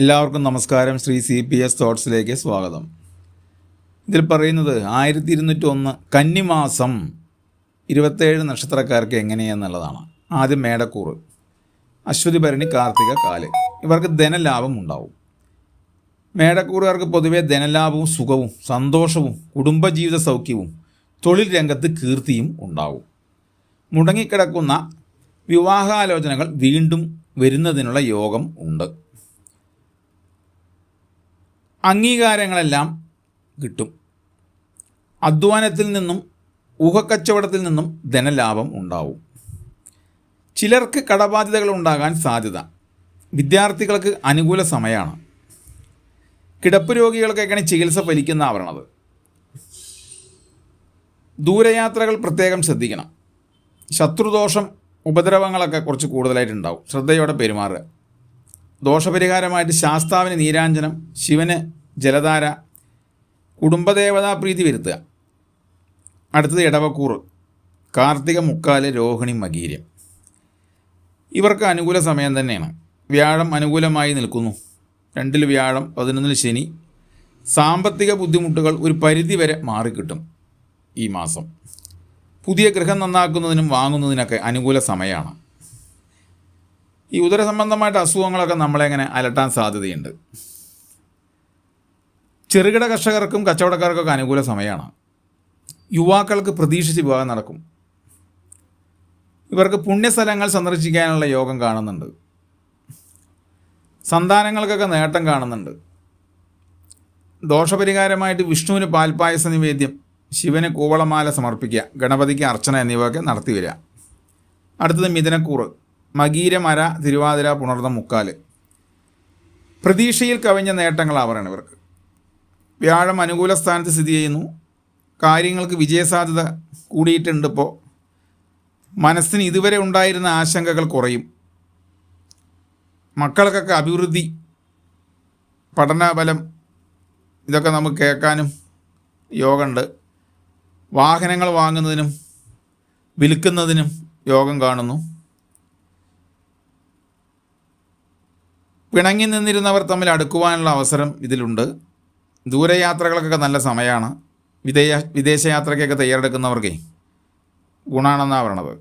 എല്ലാവർക്കും നമസ്കാരം. Shri C P S തോട്ട്സിലേക്ക് സ്വാഗതം. ഇതിൽ പറയുന്നത് ആയിരത്തി ഇരുന്നൂറ്റി ഒന്ന് കന്നിമാസം ഇരുപത്തേഴ് നക്ഷത്രക്കാർക്ക് എങ്ങനെയെന്നുള്ളതാണ്. ആദ്യം മേടക്കൂറ് അശ്വതി ഭരണി കാർത്തിക കാൽ. ഇവർക്ക് ധനലാഭം ഉണ്ടാവും. മേടക്കൂറുകാർക്ക് പൊതുവെ ധനലാഭവും സുഖവും സന്തോഷവും കുടുംബജീവിത സൗഖ്യവും തൊഴിൽ രംഗത്ത് കീർത്തിയും ഉണ്ടാവും. മുടങ്ങിക്കിടക്കുന്ന വിവാഹാലോചനകൾ വീണ്ടും വരുന്നതിനുള്ള യോഗം ഉണ്ട്. അംഗീകാരങ്ങളെല്ലാം കിട്ടും. അധ്വാനത്തിൽ നിന്നും ഊഹക്കച്ചവടത്തിൽ നിന്നും ധനലാഭം ഉണ്ടാവും. ചിലർക്ക് കടബാധ്യതകൾ ഉണ്ടാകാൻ സാധ്യത. വിദ്യാർത്ഥികൾക്ക് അനുകൂല സമയമാണ്. കിടപ്പ് രോഗികൾക്കൊക്കെയാണ് ചികിത്സ ഫലിക്കുന്ന ആവരണത് ദൂരയാത്രകൾ പ്രത്യേകം ശ്രദ്ധിക്കണം. ശത്രുദോഷം ഉപദ്രവങ്ങളൊക്കെ കുറച്ച് കൂടുതലായിട്ടുണ്ടാവും. ശ്രദ്ധയോടെ പെരുമാറുക. ദോഷപരിഹാരമായിട്ട് ശാസ്താവിന് നീരാഞ്ജനം ശിവന് ജലധാര കുടുംബദേവതാ പ്രീതി വരുത്തുക. അടുത്തത് ഇടവക്കൂർ കാർത്തിക മുക്കാൽ രോഹിണി മകീര്യം. ഇവർക്ക് അനുകൂല സമയം തന്നെയാണ്. വ്യാഴം അനുകൂലമായി നിൽക്കുന്നു. രണ്ടിൽ വ്യാഴം പതിനൊന്നിൽ ശനി. സാമ്പത്തിക ബുദ്ധിമുട്ടുകൾ ഒരു പരിധി വരെ മാറിക്കിട്ടും ഈ മാസം. പുതിയ ഗൃഹം നന്നാക്കുന്നതിനും വാങ്ങുന്നതിനൊക്കെ അനുകൂല സമയമാണ്. ഈ ഉദര സംബന്ധമായിട്ട് അസുഖങ്ങളൊക്കെ നമ്മളെ ഇങ്ങനെ അലട്ടാൻ സാധ്യതയുണ്ട്? ചെറുകിട കർഷകർക്കും കച്ചവടക്കാർക്കൊക്കെ അനുകൂല സമയമാണ്. യുവാക്കൾക്ക് പ്രതീക്ഷിച്ച് വിവാഹം നടക്കും. ഇവർക്ക് പുണ്യസ്ഥലങ്ങൾ സന്ദർശിക്കാനുള്ള യോഗം കാണുന്നുണ്ട്. സന്താനങ്ങൾക്കൊക്കെ നേട്ടം കാണുന്നുണ്ട്. ദോഷപരിഹാരമായിട്ട് വിഷ്ണുവിന് പാൽപ്പായസ നിവേദ്യം ശിവന് കൂവളമാല സമർപ്പിക്കുക ഗണപതിക്ക് അർച്ചന എന്നിവയൊക്കെ നടത്തി വരിക. അടുത്തത് മിഥുനക്കൂറ്. മകീരമര തിരുവാതിര പുണർന്ന മുക്കാൽ പ്രതീക്ഷയിൽ കവിഞ്ഞ നേട്ടങ്ങളാണ് പറയുന്നത് ഇവർക്ക്. വ്യാഴം അനുകൂല സ്ഥാനത്ത് സ്ഥിതി ചെയ്യുന്നു. കാര്യങ്ങൾക്ക് വിജയസാധ്യത കൂടിയിട്ടുണ്ട് ഇപ്പോൾ മനസ്സിന് ഇതുവരെ ഉണ്ടായിരുന്ന ആശങ്കകൾ കുറയും. മക്കൾക്കൊക്കെ അഭിവൃദ്ധി പഠനബലം ഇതൊക്കെ നമുക്ക് കേൾക്കാനും യോഗമുണ്ട് വാഹനങ്ങൾ വാങ്ങുന്നതിനും വിൽക്കുന്നതിനും യോഗം കാണുന്നു. പിണങ്ങി നിന്നിരുന്നവർ തമ്മിൽ അടുക്കുവാനുള്ള അവസരം ഇതിലുണ്ട്. ദൂരയാത്രകൾക്കൊക്കെ നല്ല സമയമാണ്. വിദേശ വിദേശയാത്രയ്ക്കൊക്കെ തയ്യാറെടുക്കുന്നവർക്കേ ഗുണാണെന്നാണ് പറയണത്.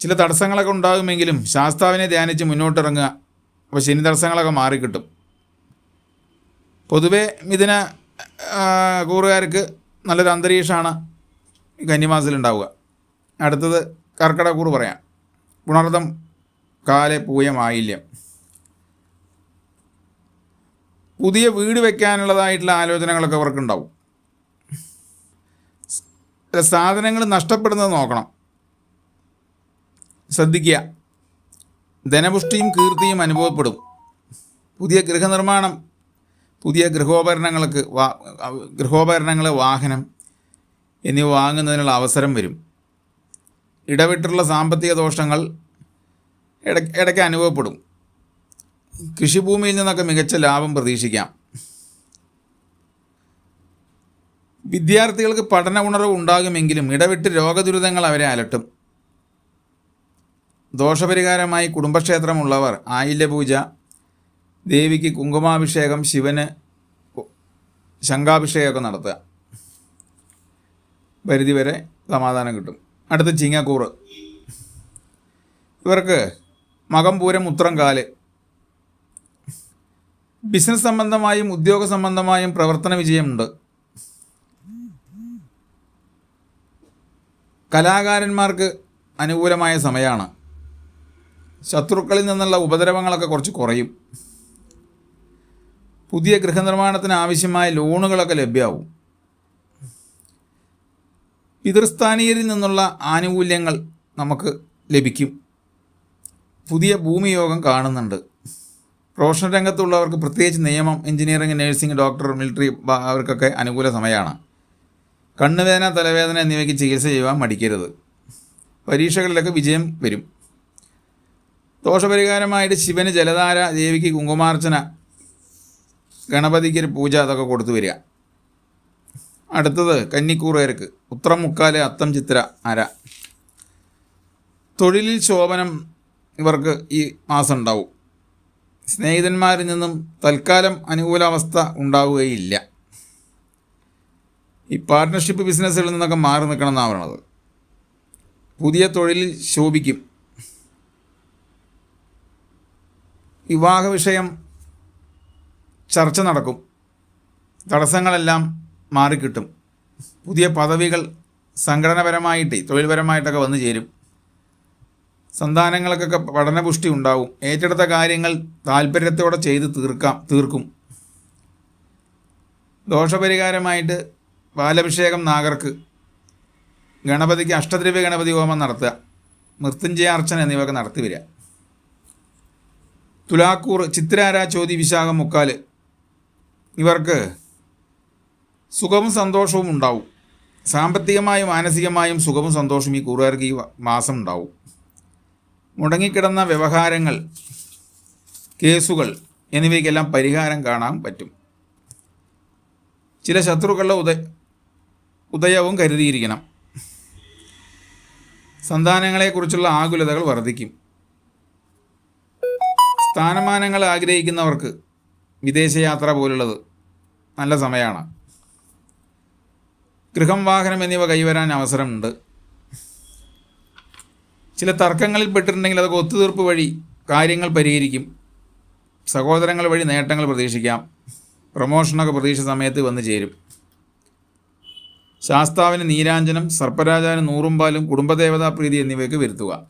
ചില തടസ്സങ്ങളൊക്കെ ഉണ്ടാകുമെങ്കിലും ശാസ്താവിനെ ധ്യാനിച്ച് മുന്നോട്ടിറങ്ങുക അപ്പോൾ ശനി തടസ്സങ്ങളൊക്കെ മാറിക്കിട്ടും. പൊതുവേ ഇതിന് കൂറുകാർക്ക് നല്ലൊരു അന്തരീക്ഷമാണ് ഈ കന്നിമാസത്തിലുണ്ടാവുക. അടുത്തത് കർക്കിടകൂറ് പറയാം. പുണർദം കാലെ പൂയം പുതിയ വീട് വെക്കാനുള്ളതായിട്ടുള്ള ആലോചനകളൊക്കെ അവർക്കുണ്ടാവും. സാധനങ്ങൾ നഷ്ടപ്പെടുന്നത് നോക്കണം. ശ്രദ്ധിക്കുക. ധനപുഷ്ടിയും കീർത്തിയും അനുഭവപ്പെടും. പുതിയ ഗൃഹനിർമ്മാണം പുതിയ ഗൃഹോപകരണങ്ങൾക്ക് വാ ഗൃഹോപകരണങ്ങൾ വാഹനം എന്നിവ വാങ്ങുന്നതിനുള്ള അവസരം വരും. ഇടവിട്ടുള്ള സാമ്പത്തിക ദോഷങ്ങൾ ഇട ഇടയ്ക്ക് അനുഭവപ്പെടും. കൃഷിഭൂമിയിൽ നിന്നൊക്കെ മികച്ച ലാഭം പ്രതീക്ഷിക്കാം. വിദ്യാർത്ഥികൾക്ക് പഠന ഉണർവ് ഉണ്ടാകുമെങ്കിലും ഇടവിട്ട് രോഗദുരിതങ്ങൾ അവരെ അലട്ടും. ദോഷപരിഹാരമായി കുടുംബക്ഷേത്രമുള്ളവർ ആയില്യപൂജ ദേവിക്ക് കുങ്കുമാഭിഷേകം ശിവന് ശംഖാഭിഷേകമൊക്കെ നടത്തുക. പരിധിവരെ സമാധാനം കിട്ടും. അടുത്ത ചിങ്ങക്കൂറ്. ഇവർക്ക് മകം പൂരം ഉത്രം കാൽ. ബിസിനസ് സംബന്ധമായും ഉദ്യോഗ സംബന്ധമായും പ്രവർത്തന വിജയമുണ്ട്. കലാകാരന്മാർക്ക് അനുകൂലമായ സമയമാണ്. ശത്രുക്കളിൽ നിന്നുള്ള ഉപദ്രവങ്ങളൊക്കെ കുറച്ച് കുറയും. പുതിയ ഗൃഹനിർമ്മാണത്തിന് ആവശ്യമായ ലോണുകളൊക്കെ ലഭ്യമാവും. പിതൃസ്ഥാനീയരിൽ നിന്നുള്ള ആനുകൂല്യങ്ങൾ നമുക്ക് ലഭിക്കും. പുതിയ ഭൂമിയോഗം കാണുന്നുണ്ട്. പ്രൊഫഷണൽ രംഗത്തുള്ളവർക്ക് പ്രത്യേകിച്ച് നിയമം എഞ്ചിനീയറിംഗ് നഴ്സിംഗ് ഡോക്ടർ മിലിറ്ററി അവർക്കൊക്കെ അനുകൂല സമയമാണ്. കണ്ണുവേദന തലവേദന എന്നിവയ്ക്ക് ചികിത്സ ചെയ്യുവാൻ മടിക്കരുത്. പരീക്ഷകളിലൊക്കെ വിജയം വരും. ദോഷപരിഹാരമായിട്ട് ശിവന് ജലധാര ദേവിക്ക് കുങ്കുമാർച്ചന ഗണപതിക്ക് ഒരു പൂജ അതൊക്കെ കൊടുത്തു വരിക. അടുത്തത് കന്നിക്കൂറുകാർക്ക് ഉത്രം മുക്കാൽ അത്തം ചിത്ര അര. തൊഴിലിൽ ശോഭനം ഇവർക്ക് ഈ മാസം ഉണ്ടാവും. സ്നേഹിതന്മാരിൽ നിന്നും തൽക്കാലം അനുകൂലാവസ്ഥ ഉണ്ടാവുകയില്ല. ഈ പാർട്ട്ണർഷിപ്പ് ബിസിനസ്സുകളിൽ നിന്നൊക്കെ മാറി നിൽക്കണം എന്നാണ് പറയണത് പുതിയ തൊഴിലിൽ ശോഭിക്കും. വിവാഹ വിഷയം ചർച്ച നടക്കും. തടസ്സങ്ങളെല്ലാം മാറിക്കിട്ടും. പുതിയ പദവികൾ സംഘടനപരമായിട്ട് തൊഴിൽപരമായിട്ടൊക്കെ വന്നു ചേരും. സന്താനങ്ങൾക്കൊക്കെ പഠനപുഷ്ടി ഉണ്ടാവും. ഏറ്റെടുത്ത കാര്യങ്ങൾ താല്പര്യത്തോടെ ചെയ്ത് തീർക്കാം തീർക്കും. ദോഷപരിഹാരമായിട്ട് ബാലഭിഷേകം നാഗർക്ക്. ഗണപതിക്ക് അഷ്ടദ്രവ്യ ഗണപതി ഹോമം നടത്തുക മൃത്യുഞ്ജയ അർച്ചന എന്നിവയൊക്കെ നടത്തി വരിക. തുലാക്കൂർ ചിത്രാര ചോതി വിശാഖം മുക്കാൽ ഇവർക്ക് സുഖവും സന്തോഷവും ഉണ്ടാവും. സാമ്പത്തികമായും മാനസികമായും സുഖവും സന്തോഷവും ഈ കൂറുകാർക്ക് ഈ മാസം ഉണ്ടാവും. മുടങ്ങിക്കിടന്ന വ്യവഹാരങ്ങൾ കേസുകൾ എന്നിവയ്ക്കെല്ലാം പരിഹാരം കാണാൻ പറ്റും. ചില ശത്രുക്കളുടെ ഉദയ ഉദയവും കരുതിയിരിക്കണം. സന്താനങ്ങളെക്കുറിച്ചുള്ള ആകുലതകൾ വർദ്ധിക്കും. സ്ഥാനമാനങ്ങൾ ആഗ്രഹിക്കുന്നവർക്ക് വിദേശയാത്ര പോലുള്ളത് നല്ല സമയമാണ്. ഗൃഹം വാഹനം എന്നിവ കൈവരാൻ അവസരമുണ്ട്. ചില തർക്കങ്ങളിൽ പെട്ടിട്ടുണ്ടെങ്കിൽ അതൊക്കെ ഒത്തുതീർപ്പ് വഴി കാര്യങ്ങൾ പരിഹരിക്കും. സഹോദരങ്ങൾ വഴി നേട്ടങ്ങൾ പ്രതീക്ഷിക്കാം. പ്രൊമോഷനൊക്കെ പ്രതീക്ഷ സമയത്ത് വന്നു ചേരും. ശാസ്താവിന് നീരാഞ്ജനം സർപ്പരാജാവിന് നൂറുംപാലും കുടുംബദേവതാ പ്രീതി എന്നിവയ്ക്ക് വരുത്തുക.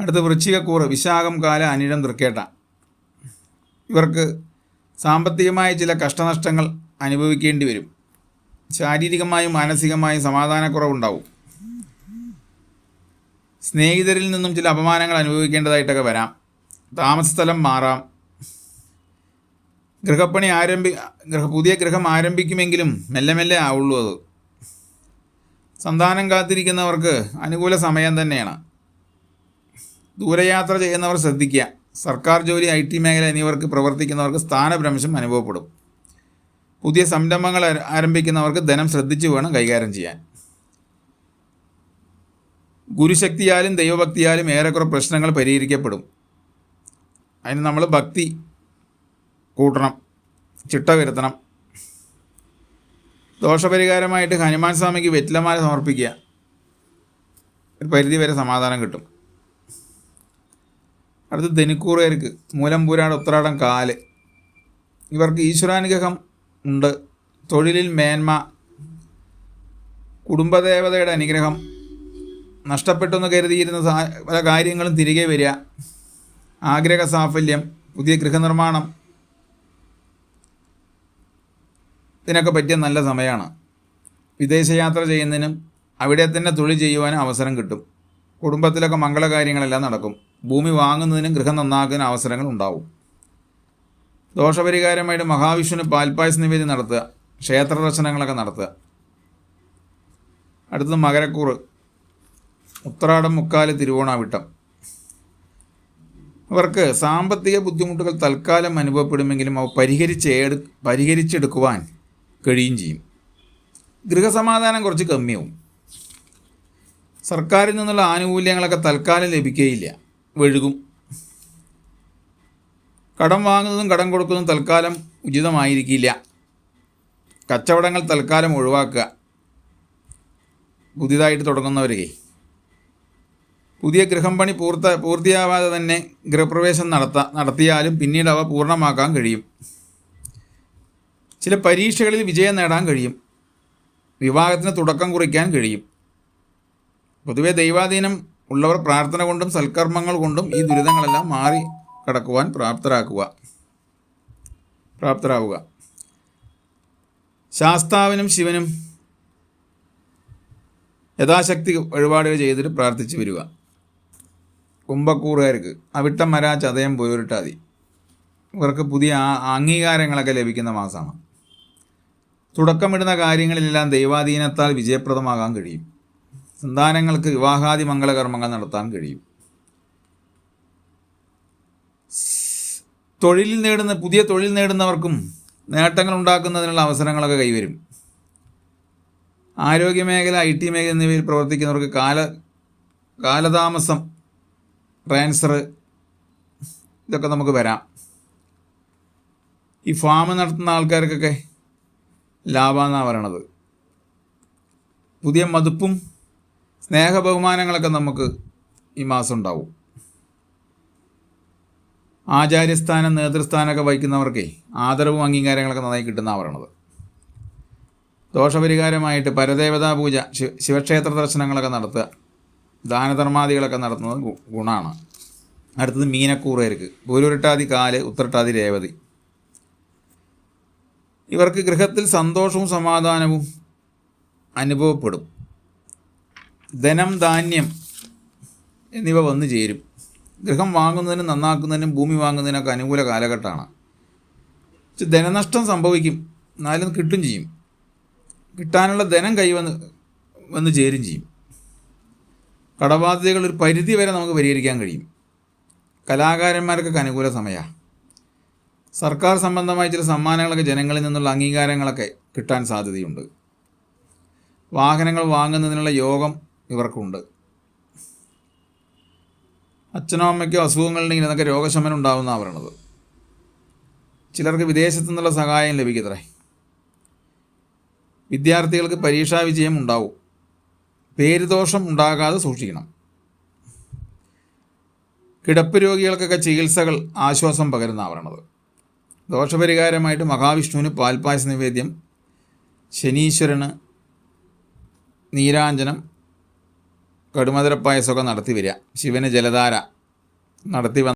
അടുത്ത വൃശ്ചികക്കൂറ് വിശാഖം കാല അനിഴം തൃക്കേട്ട. ഇവർക്ക് സാമ്പത്തികമായ ചില കഷ്ടനഷ്ടങ്ങൾ അനുഭവിക്കേണ്ടി വരും. ശാരീരികമായും മാനസികമായും സമാധാനക്കുറവുണ്ടാവും. സ്നേഹിതരിൽ നിന്നും ചില അപമാനങ്ങൾ അനുഭവിക്കേണ്ടതായിട്ടൊക്കെ വരാം. താമസസ്ഥലം മാറാം. ഗൃഹപ്പണി ആരംഭി ഗൃഹ പുതിയ ഗൃഹം ആരംഭിക്കുമെങ്കിലും മെല്ലെ മെല്ലെ ആവുള്ളൂ അത്. സന്താനം കാത്തിരിക്കുന്നവർക്ക് അനുകൂല സമയം തന്നെയാണ്. ദൂരയാത്ര ചെയ്യുന്നവർ ശ്രദ്ധിക്കുക. സർക്കാർ ജോലി ഐ ടി മേഖല എന്നിവർക്ക് പ്രവർത്തിക്കുന്നവർക്ക് സ്ഥാനഭ്രംശം അനുഭവപ്പെടും. പുതിയ സംരംഭങ്ങൾ ആരംഭിക്കുന്നവർക്ക് ധനം ശ്രദ്ധിച്ചു വേണം കൈകാര്യം ചെയ്യാൻ. ഗുരുശക്തിയാലും ദൈവഭക്തിയാലും ഏറെക്കുറെ പ്രശ്നങ്ങൾ പരിഹരിക്കപ്പെടും. അതിന് നമ്മൾ ഭക്തി കൂട്ടണം ചിട്ട വരുത്തണം. ദോഷപരിഹാരമായിട്ട് ഹനുമാൻ സ്വാമിക്ക് വെറ്റിലമാല സമർപ്പിക്കുക. ഒരു പരിധി വരെ സമാധാനം കിട്ടും. അടുത്ത് മൂലം മൂലംപൂരാട് ഉത്രാടം കാൽ. ഇവർക്ക് ഈശ്വരാനുഗ്രഹം ഉണ്ട്. തൊഴിലിൽ മേന്മ കുടുംബദേവതയുടെ അനുഗ്രഹം നഷ്ടപ്പെട്ടെന്ന് കരുതിയിരുന്ന പല കാര്യങ്ങളും തിരികെ വരിക. ആഗ്രഹ സാഫല്യം പുതിയ ഗൃഹനിർമ്മാണം. ഇതിനൊക്കെ പറ്റിയ നല്ല സമയമാണ്. വിദേശയാത്ര ചെയ്യുന്നതിനും അവിടെ തന്നെ തൊഴിൽ ചെയ്യുവാനും അവസരം കിട്ടും. കുടുംബത്തിലൊക്കെ മംഗള മംഗളകാര്യങ്ങളെല്ലാം നടക്കും. ഭൂമി വാങ്ങുന്നതിനും ഗൃഹം നന്നാക്കുന്ന അവസരങ്ങൾ ഉണ്ടാവും. ദോഷപരിഹാരമായിട്ട് മഹാവിഷ്ണു പാൽപ്പായസ നിവേദ്യം നടത്തുക ക്ഷേത്ര ദർശനങ്ങളൊക്കെ നടത്തുക. അടുത്തത് മകരക്കൂറ്. ഉത്രാടം മുക്കാൽ തിരുവോണാവിട്ടം. അവർക്ക് സാമ്പത്തിക ബുദ്ധിമുട്ടുകൾ തൽക്കാലം അനുഭവപ്പെടുമെങ്കിലും അവ പരിഹരിച്ച് പരിഹരിച്ചെടുക്കുവാൻ കഴിയും ചെയ്യും. ഗൃഹസമാധാനം കുറച്ച് കമ്മിയാവും. സർക്കാരിൽ നിന്നുള്ള ആനുകൂല്യങ്ങളൊക്കെ തൽക്കാലം ലഭിക്കുകയില്ല. വഴുകും. കടം വാങ്ങുന്നതും കടം കൊടുക്കുന്നതും തൽക്കാലം ഉചിതമായിരിക്കില്ല. കച്ചവടങ്ങൾ തൽക്കാലം ഒഴിവാക്കുക. പുതിയതായിട്ട് തുടങ്ങുന്നവരെ പുതിയ ഗൃഹം പണി പൂർത്ത പൂർത്തിയാവാതെ തന്നെ ഗൃഹപ്രവേശം നടത്ത നടത്തിയാലും പിന്നീട് അവ പൂർണമാക്കാൻ കഴിയും. ചില പരീക്ഷകളിൽ വിജയം നേടാൻ കഴിയും. വിവാഹത്തിന് തുടക്കം കുറിക്കാൻ കഴിയും. പൊതുവെ ദൈവാധീനം ഉള്ളവർ പ്രാർത്ഥന കൊണ്ടും സൽക്കർമ്മങ്ങൾ കൊണ്ടും ഈ ദുരിതങ്ങളെല്ലാം മാറി കടക്കുവാൻ പ്രാപ്തരാക്കുക. പ്രാപ്തരാവുക. ശാസ്താവിനും ശിവനും യഥാശക്തി വഴിപാടുകൾ ചെയ്തിട്ട് പ്രാർത്ഥിച്ചു വരിക. കുംഭക്കൂറുകാർക്ക് അവിട്ടം മര ചതയം പോരിട്ടാതി ഇവർക്ക് പുതിയ അംഗീകാരങ്ങളൊക്കെ ലഭിക്കുന്ന മാസമാണ്. തുടക്കമിടുന്ന കാര്യങ്ങളിലെല്ലാം ദൈവാധീനത്താൽ വിജയപ്രദമാകാൻ കഴിയും. സന്താനങ്ങൾക്ക് വിവാഹാദി മംഗളകർമ്മങ്ങൾ നടത്താൻ കഴിയും. തൊഴിൽ നേടുന്ന പുതിയ തൊഴിൽ നേടുന്നവർക്കും നേട്ടങ്ങൾ ഉണ്ടാക്കുന്നതിനുള്ള അവസരങ്ങളൊക്കെ കൈവരും. ആരോഗ്യമേഖല ഐ ടി മേഖല എന്നിവയിൽ പ്രവർത്തിക്കുന്നവർക്ക് കാല കാലതാമസം ട്രാൻസ്ഫർ ഇതൊക്കെ നമുക്ക് വരാം. ഈ ഫാം നടത്തുന്ന ആൾക്കാർക്കൊക്കെ ലാഭമെന്നാണ് പറയണത്. പുതിയ മതിപ്പും സ്നേഹ ബഹുമാനങ്ങളൊക്കെ നമുക്ക് ഈ മാസം ഉണ്ടാവും. ആചാര്യസ്ഥാനം നേതൃസ്ഥാനമൊക്കെ വഹിക്കുന്നവർക്കേ ആദരവും അംഗീകാരങ്ങളൊക്കെ നന്നായി കിട്ടുന്നതാണ് പറയണത്. ദോഷപരിഹാരമായിട്ട് പരദേവതാ പൂജ ശിവ ശിവക്ഷേത്ര ദർശനങ്ങളൊക്കെ നടത്തുക. ദാനധർമാദികളൊക്കെ നടത്തുന്നത് ഗുണമാണ് അടുത്തത് മീനക്കൂറുകാർക്ക്. പൂരുരുട്ടാതി കാൽ ഉത്തരട്ടാതി രേവതി. ഇവർക്ക് ഗൃഹത്തിൽ സന്തോഷവും സമാധാനവും അനുഭവപ്പെടും. ധനം ധാന്യം എന്നിവ വന്നു ചേരും. ഗൃഹം വാങ്ങുന്നതിനും നന്നാക്കുന്നതിനും ഭൂമി വാങ്ങുന്നതിനൊക്കെ അനുകൂല കാലഘട്ടമാണ്. ധനനഷ്ടം സംഭവിക്കും. എന്നാലും കിട്ടും ചെയ്യും. കിട്ടാനുള്ള ധനം കൈവന്ന് വന്ന് ചേരും ചെയ്യും. കടബാധ്യതകൾ ഒരു പരിധി വരെ നമുക്ക് പരിഹരിക്കാൻ കഴിയും. കലാകാരന്മാർക്കൊക്കെ അനുകൂല സമയമാണ് സർക്കാർ സംബന്ധമായ ചില സമ്മാനങ്ങളൊക്കെ ജനങ്ങളിൽ നിന്നുള്ള അംഗീകാരങ്ങളൊക്കെ കിട്ടാൻ സാധ്യതയുണ്ട്. വാഹനങ്ങൾ വാങ്ങുന്നതിനുള്ള യോഗം ഇവർക്കുണ്ട്. അച്ഛനോ അമ്മയ്ക്കോ അസുഖങ്ങളുണ്ടെങ്കിൽ അതൊക്കെ രോഗശമനം ഉണ്ടാവുമെന്നാണ് പറയണത് ചിലർക്ക് വിദേശത്തു നിന്നുള്ള സഹായം ലഭിക്കത്രേ. വിദ്യാർത്ഥികൾക്ക് പരീക്ഷാ വിജയം ഉണ്ടാവും. പേരുദോഷം ഉണ്ടാകാതെ സൂക്ഷിക്കണം. കിടപ്പ് രോഗികൾക്കൊക്കെ ചികിത്സകൾ ആശ്വാസം പകരുന്ന ആവരണത് ദോഷപരിഹാരമായിട്ട് മഹാവിഷ്ണുവിന് പാൽപ്പായസ നിവേദ്യം ശനീശ്വരന് നീരാഞ്ജനം കടുമധുരപ്പായസമൊക്കെ നടത്തി വരിക. ശിവന് ജലധാര നടത്തി